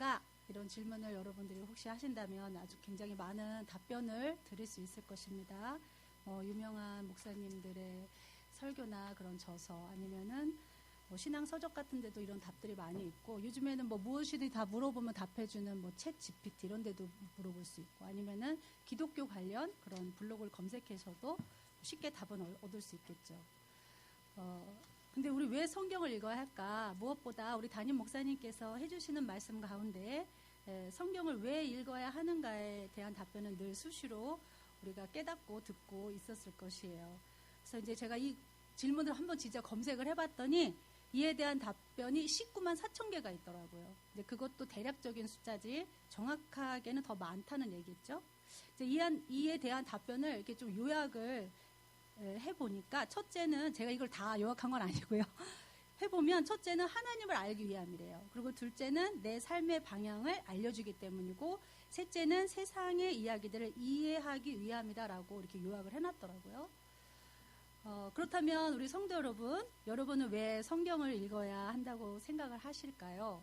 것인가? 이런 질문을 여러분들이 혹시 하신다면 아주 굉장히 많은 답변을 드릴 수 있을 것입니다. 어, 유명한 목사님들의 설교나 그런 저서 아니면은 뭐 신앙 서적 같은 데도 이런 답들이 많이 있고 요즘에는 뭐 무엇이든 다 물어보면 답해주는 뭐 챗 GPT 이런 데도 물어볼 수 있고 아니면은 기독교 관련 그런 블로그를 검색해서도 쉽게 답은 얻을 수 있겠죠. 어, 근데 우리 왜 성경을 읽어야 할까? 무엇보다 우리 담임 목사님께서 해주시는 말씀 가운데 에, 성경을 왜 읽어야 하는가에 대한 답변은 늘 수시로 우리가 깨닫고 듣고 있었을 것이에요. 그래서 이제 제가 이 질문을 한번 진짜 검색을 해봤더니 이에 대한 답변이 19만 4천 개가 있더라고요. 근데 그것도 대략적인 숫자지 정확하게는 더 많다는 얘기죠. 이제 이에 대한 답변을 이렇게 좀 요약을 해보니까 첫째는 제가 이걸 다 요약한 건 아니고요. 해보면 첫째는 하나님을 알기 위함이래요. 그리고 둘째는 내 삶의 방향을 알려주기 때문이고 셋째는 세상의 이야기들을 이해하기 위함이다라고 이렇게 요약을 해놨더라고요. 어, 그렇다면 우리 성도 여러분, 여러분은 왜 성경을 읽어야 한다고 생각을 하실까요?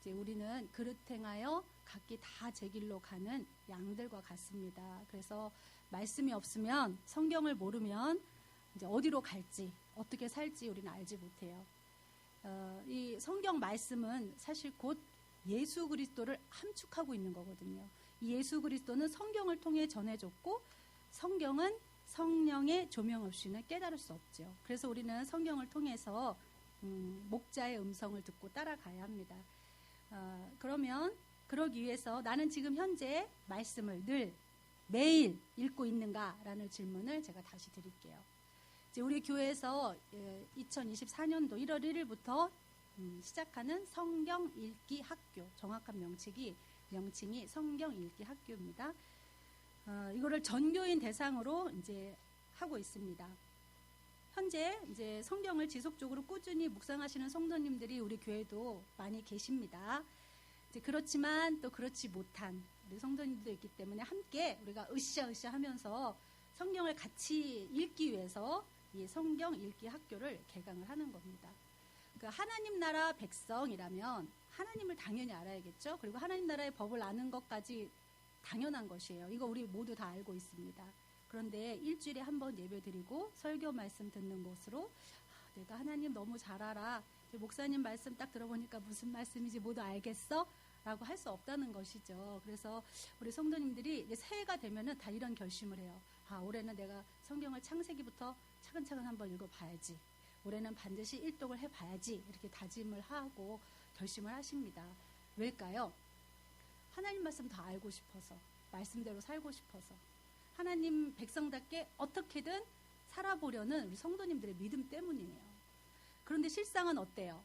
이제 우리는 그릇 행하여 각기 다 제 길로 가는 양들과 같습니다. 그래서 말씀이 없으면 성경을 모르면 이제 어디로 갈지 어떻게 살지 우리는 알지 못해요. 어, 이 성경 말씀은 사실 곧 예수 그리스도를 함축하고 있는 거거든요. 이 예수 그리스도는 성경을 통해 전해졌고 성경은 성령의 조명 없이는 깨달을 수 없죠. 그래서 우리는 성경을 통해서 음, 목자의 음성을 듣고 따라가야 합니다. 어, 그러면 그러기 위해서 나는 지금 현재 말씀을 늘 매일 읽고 있는가라는 질문을 제가 다시 드릴게요. 이제 우리 교회에서 2024년도 1월 1일부터 시작하는 성경 읽기 학교 정확한 명칭이 명칭이 성경 읽기 학교입니다. 어, 이거를 전교인 대상으로 이제 하고 있습니다. 현재 이제 성경을 지속적으로 꾸준히 묵상하시는 성도님들이 우리 교회도 많이 계십니다. 그렇지만 또 그렇지 못한 성도님도 있기 때문에 함께 우리가 으쌰으쌰 하면서 성경을 같이 읽기 위해서 이 성경 읽기 학교를 개강을 하는 겁니다. 그 하나님 나라 백성이라면 하나님을 당연히 알아야겠죠. 그리고 하나님 나라의 법을 아는 것까지 당연한 것이에요. 이거 우리 모두 다 알고 있습니다. 그런데 일주일에 한 번 예배 드리고 설교 말씀 듣는 곳으로 아, 내가 하나님 너무 잘 알아. 목사님 말씀 딱 들어보니까 무슨 말씀인지 모두 알겠어? 라고 할 수 없다는 것이죠. 그래서 우리 성도님들이 이제 새해가 되면은 다 이런 결심을 해요. 아, 올해는 내가 성경을 창세기부터 차근차근 한번 읽어봐야지. 올해는 반드시 일독을 해봐야지. 이렇게 다짐을 하고 결심을 하십니다. 왜일까요? 하나님 말씀 더 알고 싶어서, 말씀대로 살고 싶어서, 하나님 백성답게 어떻게든 살아보려는 우리 성도님들의 믿음 때문이에요. 그런데 실상은 어때요?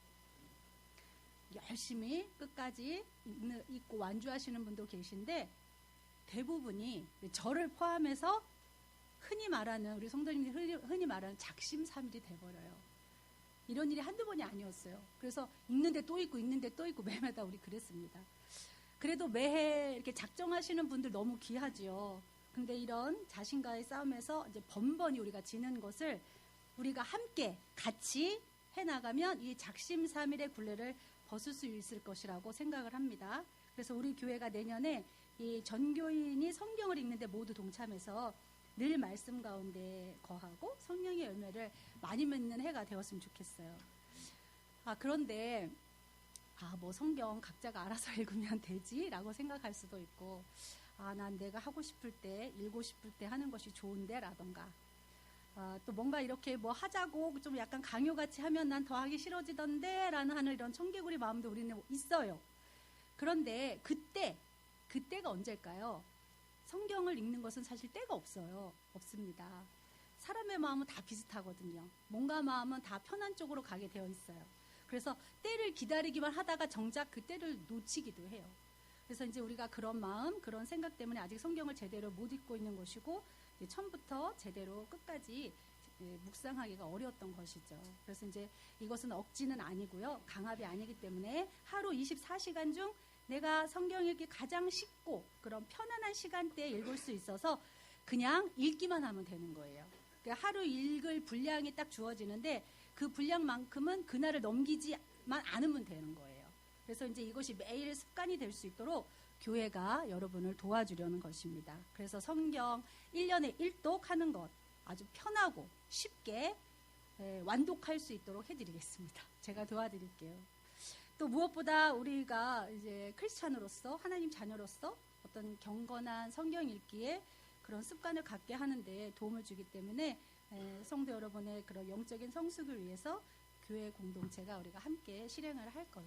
열심히 끝까지 읽고 완주하시는 분도 계신데 대부분이 저를 포함해서 흔히 말하는 우리 성도님들이 흔히 말하는 작심삼일이 돼버려요. 이런 일이 한두 번이 아니었어요. 그래서 읽는데 또 읽고 읽는데 또 읽고 매매다 우리 그랬습니다. 그래도 매해 이렇게 작정하시는 분들 너무 귀하지요. 근데 이런 자신과의 싸움에서 이제 번번이 우리가 지는 것을 우리가 함께 같이 해나가면 이 작심삼일의 굴레를 벗을 수 있을 것이라고 생각을 합니다. 그래서 우리 교회가 내년에 이 전교인이 성경을 읽는데 모두 동참해서 늘 말씀 가운데 거하고 성령의 열매를 많이 맺는 해가 되었으면 좋겠어요. 아, 그런데, 아, 뭐 성경 각자가 알아서 읽으면 되지 라고 생각할 수도 있고, 아, 난 내가 하고 싶을 때, 읽고 싶을 때 하는 것이 좋은데, 라던가, 어, 또 뭔가 이렇게 뭐 하자고 좀 약간 강요같이 하면 난 더 하기 싫어지던데 라는 하는 이런 청개구리 마음도 우리는 있어요. 그런데 그때, 그때가 언제일까요? 성경을 읽는 것은 사실 때가 없어요. 없습니다. 사람의 마음은 다 비슷하거든요. 뭔가 마음은 다 편한 쪽으로 가게 되어 있어요. 그래서 때를 기다리기만 하다가 정작 그 때를 놓치기도 해요. 그래서 이제 우리가 그런 마음, 그런 생각 때문에 아직 성경을 제대로 못 읽고 있는 것이고 처음부터 제대로 끝까지 예, 묵상하기가 어려웠던 것이죠. 그래서 이제 이것은 억지는 아니고요. 강압이 아니기 때문에 하루 24시간 중 내가 성경 읽기 가장 쉽고 그런 편안한 시간대에 읽을 수 있어서 그냥 읽기만 하면 되는 거예요. 그러니까 하루 읽을 분량이 딱 주어지는데 그 분량만큼은 그날을 넘기지만 않으면 되는 거예요. 그래서 이제 이것이 매일 습관이 될 수 있도록 교회가 여러분을 도와주려는 것입니다. 그래서 성경 1년에 1독 하는 것 아주 편하고 쉽게 예, 완독할 수 있도록 해드리겠습니다. 제가 도와드릴게요. 또 무엇보다 우리가 이제 크리스찬으로서 하나님 자녀로서 어떤 경건한 성경 읽기에 그런 습관을 갖게 하는데 도움을 주기 때문에 예, 성도 여러분의 그런 영적인 성숙을 위해서 교회 공동체가 우리가 함께 실행을 할 것,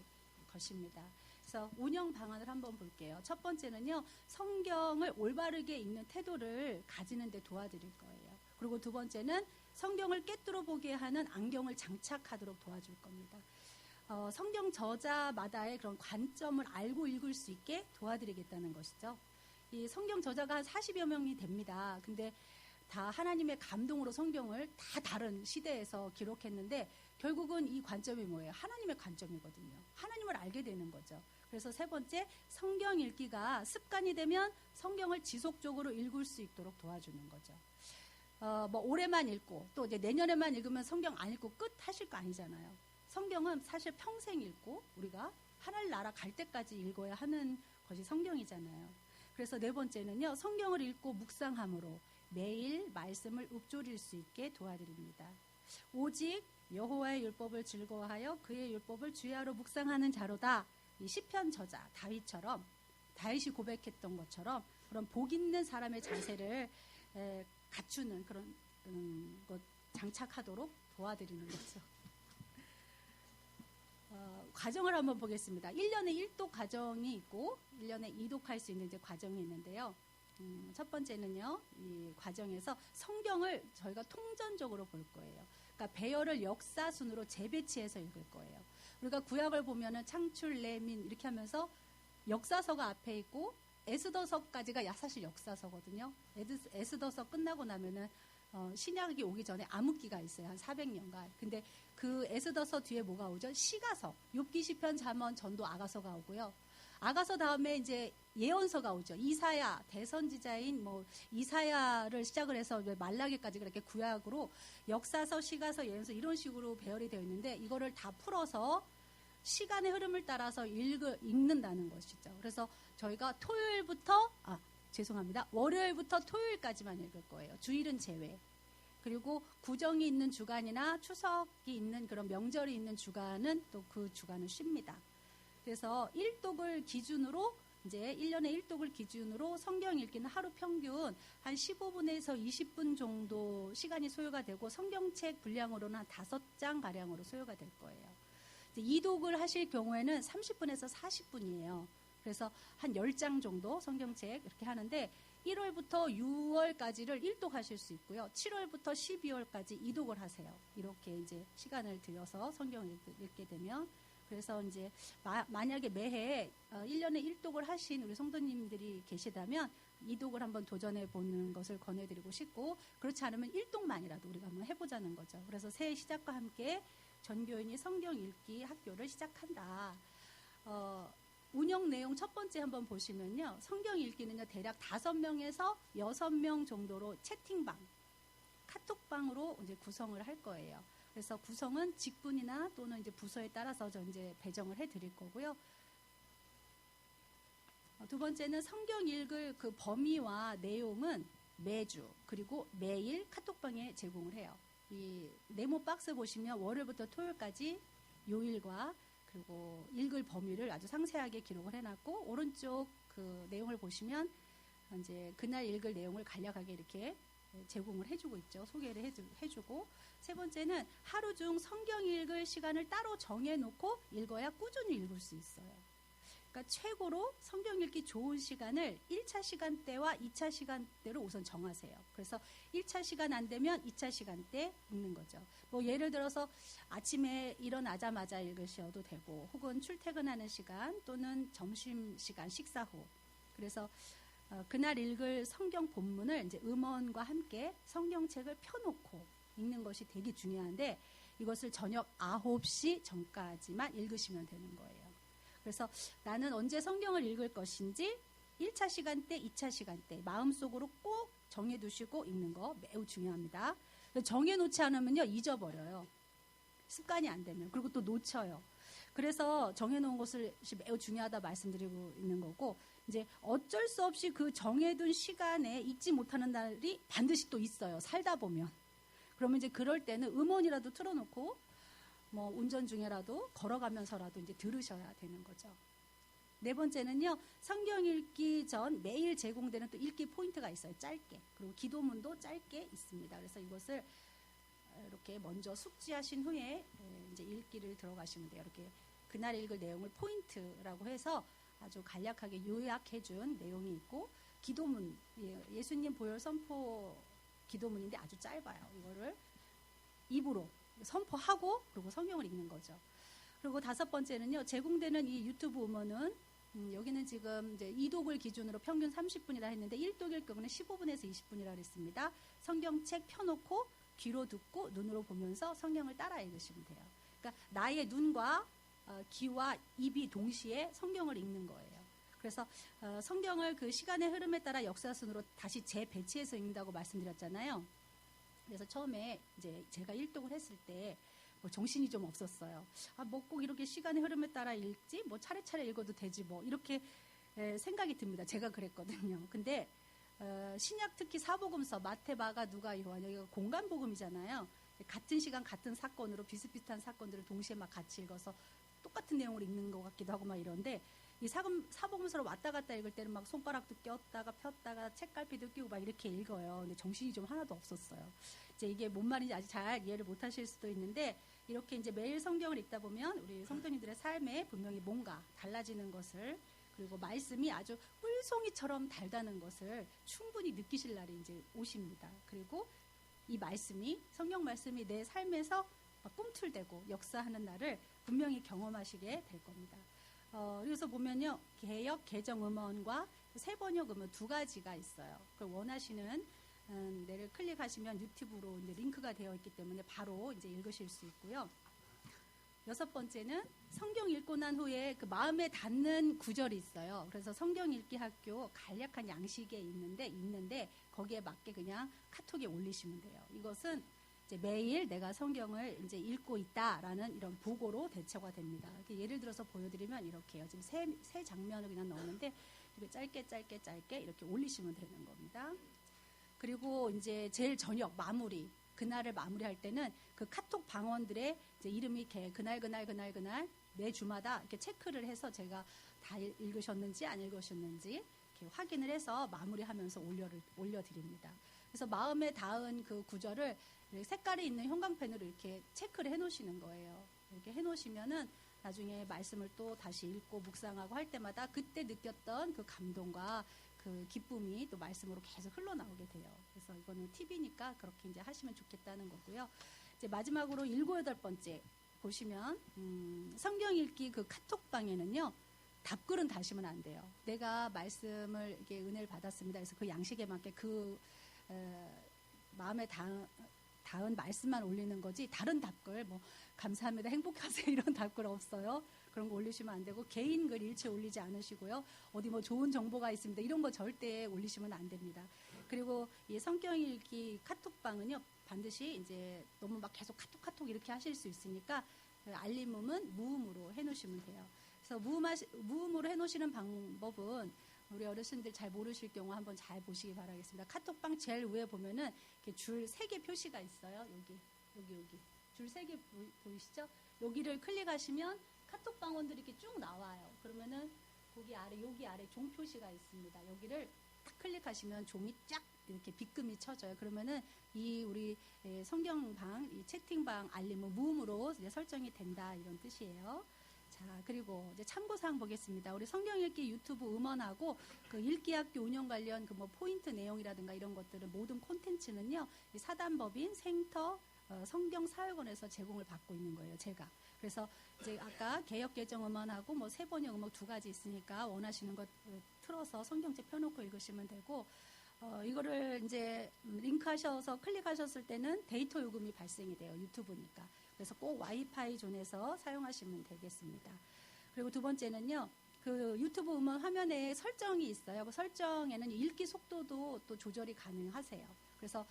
것입니다. 그래서 운영 방안을 한번 볼게요. 첫 번째는요, 성경을 올바르게 읽는 태도를 가지는 데 도와드릴 거예요. 그리고 두 번째는 성경을 깨뚫어 보게 하는 안경을 장착하도록 도와줄 겁니다. 어, 성경 저자마다의 그런 관점을 알고 읽을 수 있게 도와드리겠다는 것이죠. 이 성경 저자가 한 40여 명이 됩니다. 근데 다 하나님의 감동으로 성경을 다 다른 시대에서 기록했는데 결국은 이 관점이 뭐예요? 하나님의 관점이거든요. 하나님을 알게 되는 거죠. 그래서 세 번째, 성경 읽기가 습관이 되면 성경을 지속적으로 읽을 수 있도록 도와주는 거죠. 어, 뭐 올해만 읽고 또 이제 내년에만 읽으면 성경 안 읽고 끝 하실 거 아니잖아요. 성경은 사실 평생 읽고 우리가 하늘 나라 갈 때까지 읽어야 하는 것이 성경이잖아요. 그래서 네 번째는요, 성경을 읽고 묵상함으로 매일 말씀을 읊조릴 수 있게 도와드립니다. 오직 여호와의 율법을 즐거워하여 그의 율법을 주야로 묵상하는 자로다. 이 시편 저자 다윗처럼 다윗이 고백했던 것처럼 그런 복 있는 사람의 자세를 에, 갖추는 그런 음, 것 장착하도록 도와드리는 거죠. 어, 과정을 한번 보겠습니다. 1년에 1독 과정이 있고 1년에 2독 할 수 있는 이제 과정이 있는데요. 음, 첫 번째는요, 이 과정에서 성경을 저희가 통전적으로 볼 거예요. 그러니까 배열을 역사 순으로 재배치해서 읽을 거예요. 우리가 구약을 보면은 창출, 레민 이렇게 하면서 역사서가 앞에 있고 에스더서까지가 사실 역사서거든요. 에스더서 끝나고 나면은 어, 신약이 오기 전에 암흑기가 있어요. 한 400년간. 근데 그 에스더서 뒤에 뭐가 오죠? 시가서, 욥기 시편 잠언 전도 아가서가 오고요. 아가서 다음에 이제 예언서가 오죠. 이사야 대선지자인 뭐 이사야를 시작을 해서 말라기까지 그렇게 구약으로 역사서, 시가서, 예언서 이런 식으로 배열이 되어 있는데 이거를 다 풀어서 시간의 흐름을 따라서 읽, 읽는다는 것이죠. 그래서 저희가 토요일부터 아 죄송합니다. 월요일부터 토요일까지만 읽을 거예요. 주일은 제외. 그리고 구정이 있는 주간이나 추석이 있는 그런 명절이 있는 주간은 또 그 주간은 쉽니다. 그래서 1독을 기준으로 이제 1년에 1독을 기준으로 성경 읽기는 하루 평균 한 15분에서 20분 정도 시간이 소요가 되고 성경책 분량으로는 한 5장 가량으로 소요가 될 거예요. 2독을 하실 경우에는 30분에서 40분이에요. 그래서 한 10장 정도 성경책 이렇게 하는데 1월부터 6월까지를 1독 하실 수 있고요. 7월부터 12월까지 2독을 하세요. 이렇게 이제 시간을 들여서 성경을 읽게 되면 그래서 이제 마, 만약에 매해 1년에 어, 1독을 하신 우리 성도님들이 계시다면 2독을 한번 도전해 보는 것을 권해드리고 싶고 그렇지 않으면 1독만이라도 우리가 한번 해보자는 거죠. 그래서 새해 시작과 함께 전교인이 성경 읽기 학교를 시작한다. 어, 운영 내용 첫 번째 한번 보시면요. 성경 읽기는요, 대략 다섯 명에서 여섯 명 정도로 채팅방, 카톡방으로 이제 구성을 할 거예요. 그래서 구성은 직분이나 또는 이제 부서에 따라서 저 이제 배정을 해 드릴 거고요. 어, 두 번째는 성경 읽을 그 범위와 내용은 매주 그리고 매일 카톡방에 제공을 해요. 이 네모 박스 보시면 월요일부터 토요일까지 요일과 그리고 읽을 범위를 아주 상세하게 기록을 해놨고 오른쪽 그 내용을 보시면 이제 그날 읽을 내용을 간략하게 이렇게 제공을 해주고 있죠. 소개를 해주, 해주고 세 번째는 하루 중 성경 읽을 시간을 따로 정해놓고 읽어야 꾸준히 읽을 수 있어요. 그러니까 최고로 성경 읽기 좋은 시간을 1차 시간대와 2차 시간대로 우선 정하세요. 그래서 1차 시간 안 되면 2차 시간대 읽는 거죠. 뭐 예를 들어서 아침에 일어나자마자 읽으셔도 되고 혹은 출퇴근하는 시간 또는 점심 시간 식사 후. 그래서 어, 그날 읽을 성경 본문을 이제 음원과 함께 성경책을 펴놓고 읽는 것이 되게 중요한데 이것을 저녁 9시 전까지만 읽으시면 되는 거예요. 그래서 나는 언제 성경을 읽을 것인지 1차 시간대, 2차 시간대 마음속으로 꼭 정해두시고 읽는 거 매우 중요합니다. 정해놓지 않으면요 잊어버려요. 습관이 안 되면 그리고 또 놓쳐요. 그래서 정해놓은 것을 매우 중요하다 말씀드리고 있는 거고 이제 어쩔 수 없이 그 정해둔 시간에 잊지 못하는 날이 반드시 또 있어요. 살다 보면. 그러면 이제 그럴 때는 음원이라도 틀어놓고 뭐 운전 중에라도 걸어가면서라도 이제 들으셔야 되는 거죠. 네 번째는요, 성경 읽기 전 매일 제공되는 또 읽기 포인트가 있어요. 짧게. 그리고 기도문도 짧게 있습니다. 그래서 이것을 이렇게 먼저 숙지하신 후에 예, 이제 읽기를 들어가시면 돼요. 이렇게 그날 읽을 내용을 포인트라고 해서 아주 간략하게 요약해 준 내용이 있고 기도문 예, 예수님 보혈 선포 기도문인데 아주 짧아요. 이거를 입으로 선포하고 그리고 성경을 읽는 거죠. 그리고 다섯 번째는요. 제공되는 이 유튜브 음원은 음, 여기는 지금 이제 이독을 기준으로 평균 30분이라 했는데 1독일 경우는 15분에서 20분이라 그랬습니다. 성경책 펴놓고 귀로 듣고 눈으로 보면서 성경을 따라 읽으시면 돼요. 그러니까 나의 눈과 어, 귀와 입이 동시에 성경을 읽는 거예요. 그래서 어, 성경을 그 시간의 흐름에 따라 역사순으로 다시 재배치해서 읽는다고 말씀드렸잖아요. 그래서 처음에 이제 제가 일독을 했을 때 뭐 정신이 좀 없었어요. 아, 뭐 꼭 이렇게 시간의 흐름에 따라 읽지? 뭐 차례차례 읽어도 되지 뭐 이렇게 에, 생각이 듭니다. 제가 그랬거든요. 근데 어, 신약 특히 사복음서 마태, 마가, 누가, 요한 여기가 공간 복음이잖아요. 같은 시간 같은 사건으로 비슷비슷한 사건들을 동시에 막 같이 읽어서 똑같은 내용을 읽는 것 같기도 하고 막 이런데 이 사금, 사복음서로 왔다 갔다 읽을 때는 막 손가락도 꼈다가 폈다가 책갈피도 끼고 막 이렇게 읽어요. 근데 정신이 좀 하나도 없었어요. 이제 이게 뭔 말인지 아직 잘 이해를 못 하실 수도 있는데 이렇게 이제 매일 성경을 읽다 보면 우리 성도님들의 삶에 분명히 뭔가 달라지는 것을 그리고 말씀이 아주 꿀송이처럼 달다는 것을 충분히 느끼실 날이 이제 오십니다. 그리고 이 말씀이 성경 말씀이 내 삶에서 꿈틀대고 역사하는 날을 분명히 경험하시게 될 겁니다. 어, 그래서 보면요. 개혁 개정 음원과 세 번역 음원 두 가지가 있어요. 그걸 원하시는 음, 내를 클릭하시면 유튜브로 이제 링크가 되어 있기 때문에 바로 이제 읽으실 수 있고요. 여섯 번째는 성경 읽고 난 후에 그 마음에 닿는 구절이 있어요. 그래서 성경 읽기 학교 간략한 양식에 있는데 있는데 거기에 맞게 그냥 카톡에 올리시면 돼요. 이것은 매일 내가 성경을 이제 읽고 있다라는 이런 보고로 대처가 됩니다. 예를 들어서 보여드리면 이렇게요. 지금 세, 세 장면을 그냥 넣었는데 이렇게 짧게 짧게 짧게 이렇게 올리시면 되는 겁니다. 그리고 이제 제일 저녁 마무리 그날을 마무리할 때는 그 카톡 방언들의 이름이 이렇게 그날 그날 그날 그날 매 주마다 이렇게 체크를 해서 제가 다 읽으셨는지 안 읽으셨는지 이렇게 확인을 해서 마무리하면서 올려 올려드립니다. 그래서 마음에 닿은 그 구절을 색깔이 있는 형광펜으로 이렇게 체크를 해놓으시는 거예요. 이렇게 해놓으시면은 나중에 말씀을 또 다시 읽고 묵상하고 할 때마다 그때 느꼈던 그 감동과 그 기쁨이 또 말씀으로 계속 흘러나오게 돼요. 그래서 이거는 팁이니까 그렇게 이제 하시면 좋겠다는 거고요. 이제 마지막으로 일곱 여덟 번째 보시면 음, 성경 읽기 그 카톡방에는요. 답글은 다시면 안 돼요. 내가 말씀을 이게 은혜를 받았습니다. 그래서 그 양식에 맞게 그 어, 마음에 닿은, 닿은 말씀만 올리는 거지 다른 답글 뭐 감사합니다 행복하세요 이런 답글 없어요. 그런 거 올리시면 안 되고 개인 글 일체 올리지 않으시고요. 어디 뭐 좋은 정보가 있습니다. 이런 거 절대 올리시면 안 됩니다. 그리고 이 성경 읽기 카톡방은요. 반드시 이제 너무 막 계속 카톡 카톡 이렇게 하실 수 있으니까 그 알림음은 무음으로 해 놓으시면 돼요. 그래서 무음하시, 무음으로 해 놓으시는 방법은 우리 어르신들 잘 모르실 경우 한번 잘 보시기 바라겠습니다. 카톡방 제일 위에 보면은 줄세 개 표시가 있어요. 여기, 여기, 여기. 줄 세 개 보이시죠? 여기를 클릭하시면 카톡 방원들이 이렇게 쭉 나와요. 그러면은 거기 아래, 여기 아래 종 표시가 있습니다. 여기를 딱 클릭하시면 종이 쫙 이렇게 빗금이 쳐져요. 그러면은 이 우리 예, 성경방, 이 채팅방 알림은 무음으로 설정이 된다 이런 뜻이에요. 자, 그리고 이제 참고사항 보겠습니다. 우리 성경 읽기 유튜브 음원하고 그 읽기 학교 운영 관련 그 뭐 포인트 내용이라든가 이런 것들은 모든 콘텐츠는요, 사단법인 생터 어, 성경 사역원에서 제공을 받고 있는 거예요, 제가. 그래서 이제 아까 개혁 개정 음원하고 뭐 세 번역 음악 두 가지 있으니까 원하시는 것 어, 틀어서 성경책 펴놓고 읽으시면 되고 어, 이거를 이제 링크 하셔서 클릭하셨을 때는 데이터 요금이 발생이 돼요. 유튜브니까. 그래서 꼭 와이파이 존에서 사용하시면 되겠습니다. 그리고 두 번째는요. 그 유튜브 음원 화면에 설정이 있어요. 그 설정에는 읽기 속도도 또 조절이 가능하세요. 그래서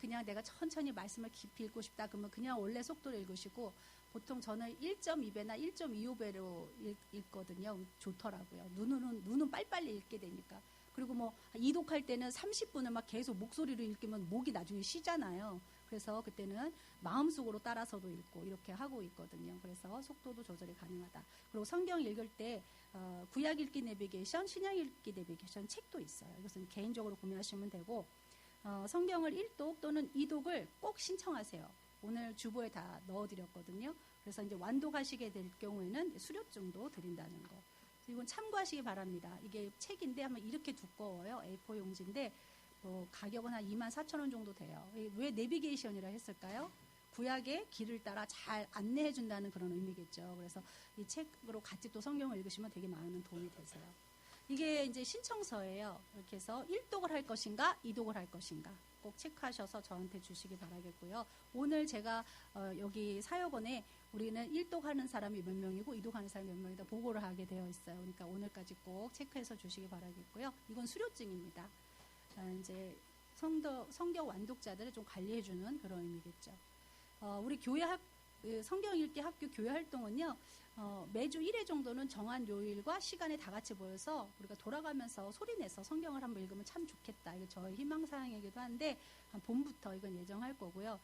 그냥 내가 천천히 말씀을 깊이 읽고 싶다 그러면 그냥 원래 속도로 읽으시고 보통 저는 1.2배나 1.25배로 읽 거든요. 좋더라고요. 눈은 눈은 빨리빨리 읽게 되니까. 그리고 뭐 이독할 때는 30분을 막 계속 목소리로 읽으면 목이 나중에 쉬잖아요. 그래서 그때는 마음속으로 따라서도 읽고 이렇게 하고 있거든요. 그래서 속도도 조절이 가능하다. 그리고 성경 읽을 때 어, 구약 읽기 내비게이션, 신약 읽기 내비게이션 책도 있어요. 이것은 개인적으로 구매하시면 되고 어, 성경을 1독 또는 2독을 꼭 신청하세요. 오늘 주보에 다 넣어드렸거든요. 그래서 이제 완독하시게 될 경우에는 수료증도 드린다는 거. 이건 참고하시기 바랍니다. 이게 책인데 한번 이렇게 두꺼워요. A4 용지인데 뭐 가격은 한 2만 4천 원 정도 돼요. 왜 내비게이션이라 했을까요? 구약의 길을 따라 잘 안내해 준다는 그런 의미겠죠. 그래서 이 책으로 같이 또 성경을 읽으시면 되게 많은 도움이 되세요. 이게 이제 신청서예요. 이렇게 해서 1독을 할 것인가, 2독을 할 것인가 꼭 체크하셔서 저한테 주시기 바라겠고요. 오늘 제가 어, 여기 사역원에 우리는 1독 하는 사람이 몇 명이고 2독 하는 사람이 몇 명이다 보고를 하게 되어 있어요. 그러니까 오늘까지 꼭 체크해서 주시기 바라겠고요. 이건 수료증입니다. 아, 이제 성도, 성경 완독자들을 좀 관리해주는 그런 의미겠죠. 어, 우리 교회 학, 그 성경 읽기 학교 교회 활동은요, 어, 매주 1회 정도는 정한 요일과 시간에 다 같이 모여서 우리가 돌아가면서 소리내서 성경을 한번 읽으면 참 좋겠다. 이거 저의 희망사항이기도 한데, 한 봄부터 이건 예정할 거고요.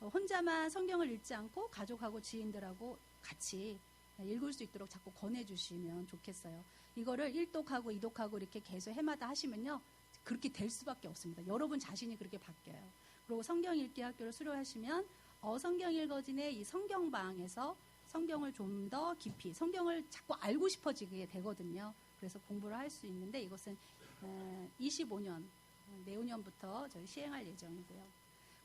어, 혼자만 성경을 읽지 않고 가족하고 지인들하고 같이 읽을 수 있도록 자꾸 권해주시면 좋겠어요. 이거를 1독하고 2독하고 이렇게 계속 해마다 하시면요. 그렇게 될 수밖에 없습니다. 여러분 자신이 그렇게 바뀌어요. 그리고 성경 읽기 학교를 수료하시면 어 성경 읽어진의 이 성경방에서 성경을 좀 더 깊이 성경을 자꾸 알고 싶어지게 되거든요. 그래서 공부를 할 수 있는데 이것은 25년 내후년부터 저희 시행할 예정이고요.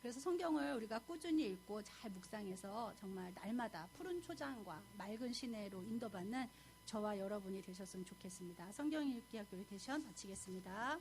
그래서 성경을 우리가 꾸준히 읽고 잘 묵상해서 정말 날마다 푸른 초장과 맑은 시내로 인도받는 저와 여러분이 되셨으면 좋겠습니다. 성경 읽기 학교 세션 마치겠습니다.